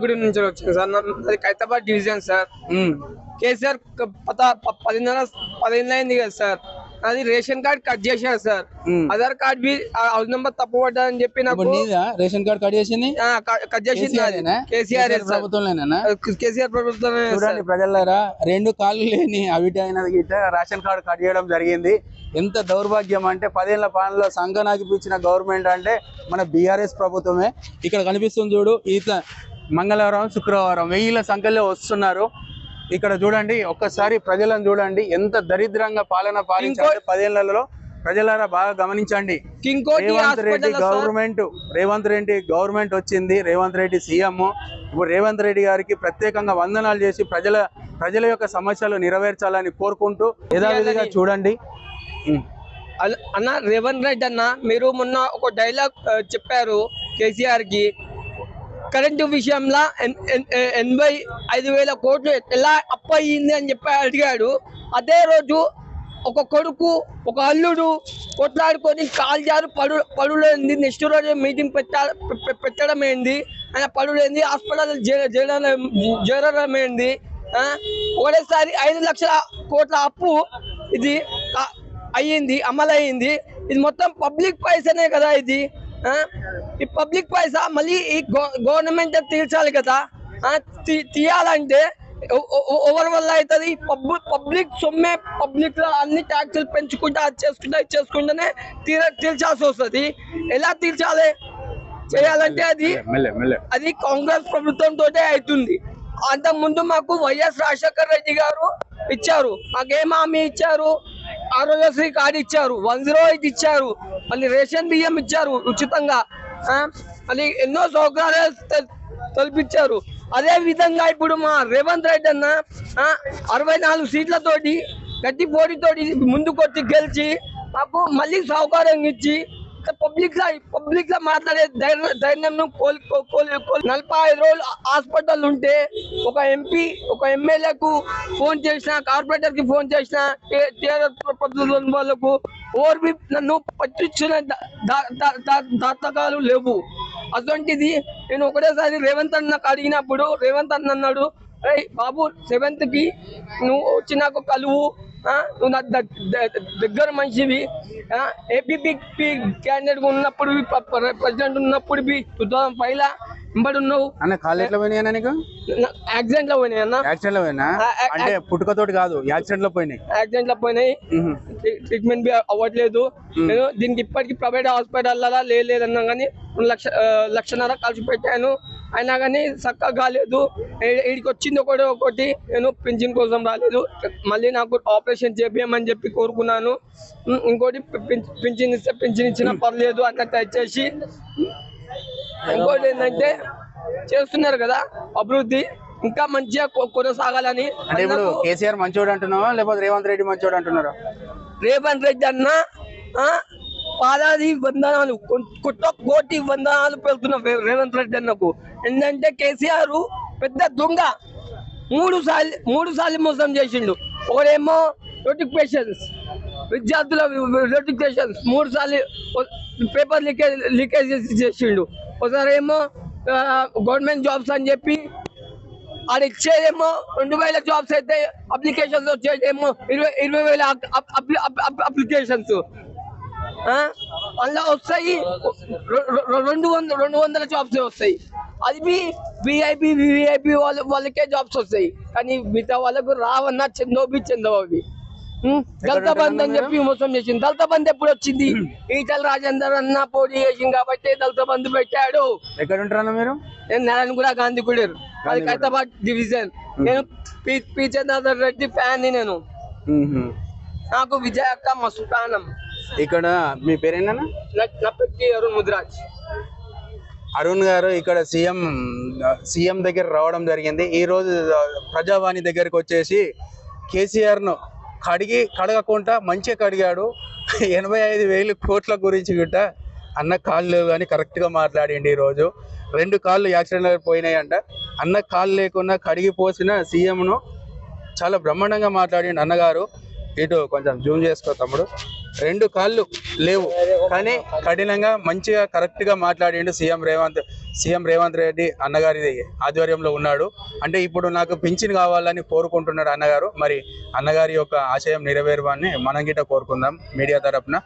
గాంధీగూడ నుంచి వచ్చాను సార్. అది ఖైరతాబాద్ డివిజన్ సార్. కేసీఆర్ క- పత ప- పదిన్నర పదిహేను అయింది కదా సార్. అది రేషన్ కార్డ్ కట్ చేశారు sir. Aadhaar card B house number తప్పు పడ్డదని చెప్పి నాకు రేషన్ కార్డ్ కట్ చేసింది? కట్ చేసింది కేసీఆర్ కేసీఆర్ ప్రభుత్వంలోనేనా. చూడండి ప్రజలారా రెండు కాళ్ళు లేని అవిటి అయినది గిట్ట రేషన్ కార్డు కట్ చేయడం జరిగింది. ఎంత దౌర్భాగ్యం అంటే పదేళ్ళ పాలనలో సంఘ నాగిపించిన గవర్నమెంట్ అంటే మన బీఆర్ఎస్ ప్రభుత్వమే. ఇక్కడ కనిపిస్తుంది చూడు ఇట్లా మంగళవారం శుక్రవారం వెయ్యిల సంఖ్యలో వస్తున్నారు. ఇక్కడ చూడండి ఒక్కసారి ప్రజలను చూడండి ఎంత దరిద్రంగా పాలన పాలించారు. పదేళ్ళలో ప్రజలారా బాగా గమనించండి. రేవంత్ రెడ్డి గవర్నమెంట్ రేవంత్ రెడ్డి గవర్నమెంట్ వచ్చింది. రేవంత్ రెడ్డి సీఎం. ఇప్పుడు రేవంత్ రెడ్డి గారికి ప్రత్యేకంగా వందనాలు చేసి ప్రజల ప్రజల యొక్క సమస్యలు నెరవేర్చాలని కోరుకుంటూ యథావిధిగా చూడండి. అన్న రేవంత్ రెడ్డి అన్న మీరు మొన్న ఒక డైలాగ్ చెప్పారు కేసీఆర్కి కరెంటు విషయంలో ఎన్- ఎన్- ఎనభై ఐదు వేల కోట్లు ఎలా అప్పు అయ్యింది అని చెప్పి అడిగాడు. అదే రోజు ఒక కొడుకు ఒక అల్లుడు కొట్లాడుకొని కాల్జారు పడు పడులేంది. నెక్స్ట్ రోజు మీటింగ్ పెట్ట పె- పెట్టడం ఏంది ఆయన పడులేంది. హాస్పిటల్ చేరడం చేరడం ఏంది ఒకటేసారి ఐదు లక్షల కోట్ల అప్పు ఇది అయ్యింది అమలయ్యింది. ఇది మొత్తం పబ్లిక్ పైసనే కదా ఇది. ఈ పబ్లిక్ పైసా మళ్ళీ ఈ గవర్నమెంట్ తీర్చాలి కదా? తీయాలంటే ఎవ- ఎవ- ఎవరి వల్ల అవుతుంది? పబ్లిక్ పబ్లిక్ సొమ్మే పబ్లిక్లో అన్ని ట్యాక్సులు పెంచుకుంటా అది చేసుకుంటా ఇది చేసుకుంటేనే తీర తీర్చాల్సి వస్తుంది. ఎలా తీర్చాలి? చేయాలంటే అది అది కాంగ్రెస్ ప్రభుత్వం తోటే అవుతుంది. అంత ముందు మాకు వైఎస్ రాజశేఖర రెడ్డి గారు ఇచ్చారు. మాకేం హామీ ఇచ్చారు? ఆరోగ్యశ్రీ కార్డు ఇచ్చారు. వన్ జీరో ఎయిట్ ఇచ్చారు. మళ్ళీ రేషన్ బియ్యం ఇచ్చారు ఉచితంగా. మళ్ళీ ఎన్నో సౌకర్యాలు తె- అదే విధంగా ఇప్పుడు మా రేవంత్ రెడ్డి అన్న అరవై నాలుగు సీట్లతోటి గట్టి పోటీతోటి ముందుకొచ్చి గెలిచి మాకు మళ్ళీ సౌకర్యం ఇచ్చి పబ్లిక్ లా పబ్లిక్ లా మాట్లాడే ధైర్యం కోల్ కోల్- నలభై ఐదు రోజులు హాస్పిటల్ ఉంటే ఒక ఎంపీ ఒక ఎమ్మెల్యేకు ఫోన్ చేసిన కార్పొరేటర్కి ఫోన్ చేసిన వాళ్ళకు ఓర్వి నన్ను పట్టించిన దాతకాలు లేవు. అటువంటిది నేను ఒకటేసారి రేవంత్ అన్నకు అడిగినప్పుడు రేవంత్ అన్న అన్నాడు బాబు సెవెంత్కి నువ్వు వచ్చి నాకు కలువు నువ్వు నా ద- దగ్గర మనిషివి ఏపీపీ క్యాండిడేట్ ఉన్నప్పుడు ప్రెసిడెంట్ ఉన్నప్పుడు టూ థౌసండ్ ఫైవ్ లా ఇంబడి ఉన్నావు. అన్న కాళ్ళు ఎట్లా పోయినాయి నీకు? యాక్సిడెంట్లో పోయినాయి అన్న. యాక్సిడెంట్లో పోయినా? అంటే పుట్టుకతోటి కాదు యాక్సిడెంట్లో పోయినాయి. యాక్సిడెంట్లో పోయినాయి. ట్రీట్మెంట్ బి అవ్వట్లేదు. నేను దీనికి ఇప్పటికి ప్రైవేట్ హాస్పిటల్ లేదన్నా కానీ లక్ష లక్షన్నర కలిసి పెట్టాను. అయినా కానీ చక్కగా కాలేదు. వీడికి వచ్చింది ఒకటి ఒకటి నేను పింఛన్ కోసం రాలేదు. మళ్ళీ నాకు ఆపరేషన్ చేపించమని చెప్పి కోరుకున్నాను. ఇంకోటి పింఛన్ ఇస్తే పింఛన్ ఇచ్చినా పర్లేదు అన్నట్టు వచ్చేసి ఇంకోటి ఏంటంటే చేస్తున్నారు కదా అభివృద్ధి. ఇంకా మంచిగా కొనసాగాలని అంటే ఇప్పుడు కేసీఆర్ మంచోడు అంటున్నావా? లేకపోతే రేవంత్ రెడ్డి మంచోడు అంటున్నారా? రేవంత్ రెడ్డి అన్న పాదాది వందనాలు కుట్ర కోటి వందనాలు పెడుతున్న రేవంత్ రెడ్డి అన్నకు. ఏంటంటే కేసీఆర్ పెద్ద దొంగ. మూడు సార్లు మూడు సార్లు మోసం చేసిండు. ఒకడేమో నోటిఫికేషన్స్ విద్యార్థుల నోటిఫికేషన్స్ మూడు సార్లు పేపర్ లీకేజ్ లీకేజ్ చేసిండు. ఒకసారి ఏమో గవర్నమెంట్ జాబ్స్ అని చెప్పి ఆడ ఇచ్చేదేమో రెండు వేల జాబ్స్ అయితే అప్లికేషన్స్ వచ్చేదేమో ఇరవై ఇరవై వేల అప్లికేషన్స్. అందులో వస్తాయి. రెండు వందల రెండు వందల జాబ్స్ వస్తాయి. అది బి విఐపి విఐపి వాళ్ళ వాళ్ళకే జాబ్స్ వస్తాయి. కానీ మిగతా వాళ్ళకు రావన్నా చందోబి చందోబి? దళిత బంధు అని చెప్పి మోసం చేసింది. దళిత బంధు ఎప్పుడు వచ్చింది? ఈటల రాజేందర్ అన్న పోటీ చేసింది కాబట్టి దళిత బంధు పెట్టాడు. ఎక్కడ ఉంటారన్న మీరు? నేను నారాయణ కూడా గాంధీ కుడేరు అది ఖైరతాబాద్ డివిజన్. నేను పి చంద్రధర్ రెడ్డి ఫ్యాన్ని నేను. నాకు విజయ అక్క మస్తు ప్రాణం ఇక్కడ మీ పేరేనా అరుణ్ ముద్రాజ్. అరుణ్ గారు ఇక్కడ సీఎం సీఎం దగ్గర రావడం జరిగింది. ఈ రోజు ప్రజావాణి దగ్గరికి వచ్చేసి కేసీఆర్ను కడిగి కడగకుండా మంచిగా కడిగాడు. ఎనభై ఐదు వేలు కోట్ల గురించి గిట్ట అన్న కాళ్ళు లేవు కానీ కరెక్ట్గా మాట్లాడిండి ఈ రోజు. రెండు కాళ్ళు యాక్సిడెంట్ పోయినాయంట. అన్న కాళ్ళు లేకుండా కడిగి పోసిన సీఎం ను చాలా బ్రహ్మాండంగా మాట్లాడిండు అన్నగారు. ఇటు కొంచెం జూమ్ చేసుకో తమ్ముడు. రెండు కాళ్ళు లేవు. కానీ కఠినంగా మంచిగా కరెక్ట్గా మాట్లాడిండు సీఎం రేవంత్ సీఎం రేవంత్ రెడ్డి అన్నగారి ఆధ్వర్యంలో ఉన్నాడు. అంటే ఇప్పుడు నాకు పింఛన్ కావాలని కోరుకుంటున్నాడు అన్నగారు. మరి అన్నగారి యొక్క ఆశయం నెరవేరువాన్ని మనం గిట్ట కోరుకుందాం మీడియా తరఫున